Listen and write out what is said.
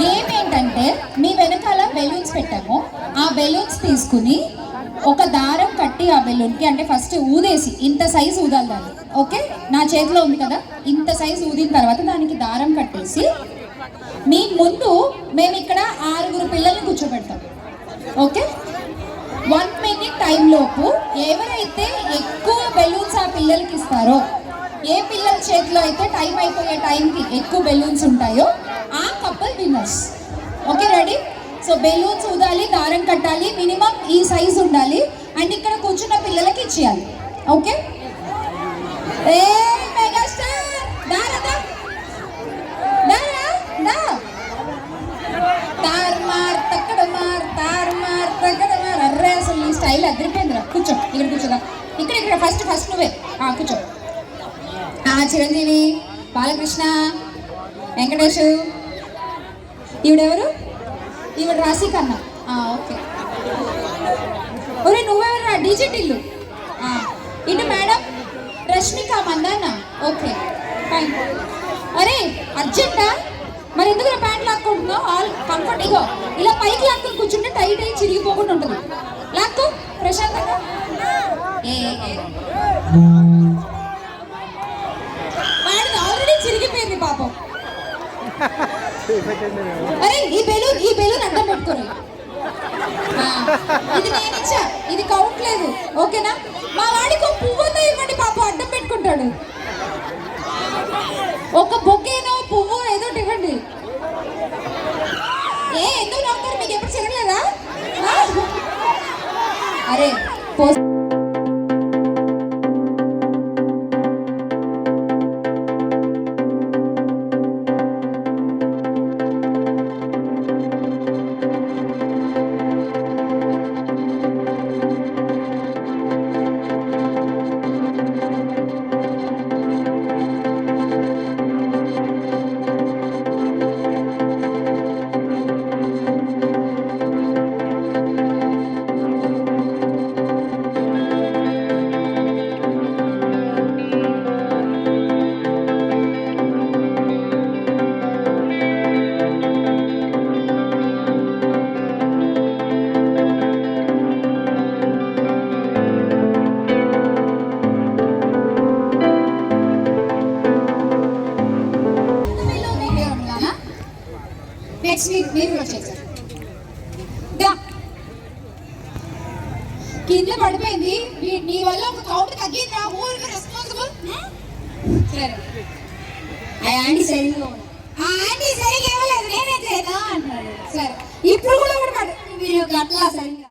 Game ఏంటంటే మీ వెనకాల balloons పెట్టాము. ఆ బెలూన్స్ తీసుకుని ఒక దారం కట్టి ఆ బెలూన్కి అంటే ఫస్ట్ ఊదేసి ఇంత సైజు ఊదాలి దాన్ని ఓకే? నా చేతిలో ఉంది కదా? ఇంత సైజు ఊదిన తర్వాత దానికి దారం కట్టేసి మీ ముందు మేము ఇక్కడ ఆరుగురు పిల్లల్ని కూర్చోబెడతాం ఓకే? వన్ మినిట్ టైం లోపు ఎవరైతే ఎక్కువ బెలూన్స్ ఆ పిల్లలకి ఇస్తారో ఏ పిల్లల చేతిలో అయితే టైం అయిపోయే టైంకి ఎక్కువ బెలూన్స్ ఉంటాయో ఆ couple winners okay ready so balloons ఊదాలి దారం కట్టాలి మినిమం ఈ సైజ్ ఉండాలి అండ్ ఇక్కడ కూర్చున్న పిల్లలకి ఇచ్చేయాలి. ఓకే ఏ మెగాస్టార్ దారా దా. దారా దా. తార్ మార్ తక్కడ మార్ తార్ మార్ తక్కడ మార్. అర్రే అసలు ఈ స్టైల్ అదిరిపోయిందిరా. కూర్చో ఇక్కడ కూర్చోదా ఇక్కడ ఇక్కడ ఫస్ట్ ఫస్ట్ నువ్వే. కూర్చో. చిరంజీవి బాలకృష్ణ వెంకటేష్. ఈవిడెవరు? ఈవిడ రాశి కన్నా ఓకే. ఒరే నువ్వెవరా డీజే టిల్లు. ఇటు madam? Rashmika Mandanna? Okay fine. అరే అర్జెంటా? మరి ఎందుకు ప్యాంట్ లాక్కుంటున్నావు? ఆల్ కంఫర్ట్ ఇగో ఇలా పైకి లాక్కుని కూర్చుంటే టైట్ అయ్యి చిరిగిపోకుండా ఉంటుంది. లాక్కు ప్రశాంతంగా. ఏ ఏ, ఏ. వాడిది ఆల్రెడీ చిరిగిపోయింది పాపం అరే ఈ బెలూన్ ఈ బెలూన్ అడ్డం పెట్టుకోరు. ఇది నేను ఇచ్చా. ఇది కౌంట్ లేదు. ఓకేనా? మా వాడికి ఒక ఇవ్వండి పాప అడ్డం పెట్టుకుంటాడు. ఒక బొకేనో పువ్వు ఏదో ఇవ్వండి. ఏ ఎందుకు నవ్వుతారు? మీకు ఎప్పుడు చిరగలేదా అరే పోస్ట్ నెక్స్ట్ వీక్ మీరు వచ్చేసారు దా. కింద పడిపోయింది నీ- వల్ల ఒక కౌంట్ తగ్గింది రా ఊరికి రెస్పాన్సిబుల్ సరే ఆ యాంటీ సరిగ్గా ఉంది. ఆ యాంటీ సరిగ్గా ఇవ్వలేదు నేనే చేద్దాం అంటున్నాడు. సరే ఇప్పుడు కూడా కూడా పడు మీరు గట్లా సరిగ్గా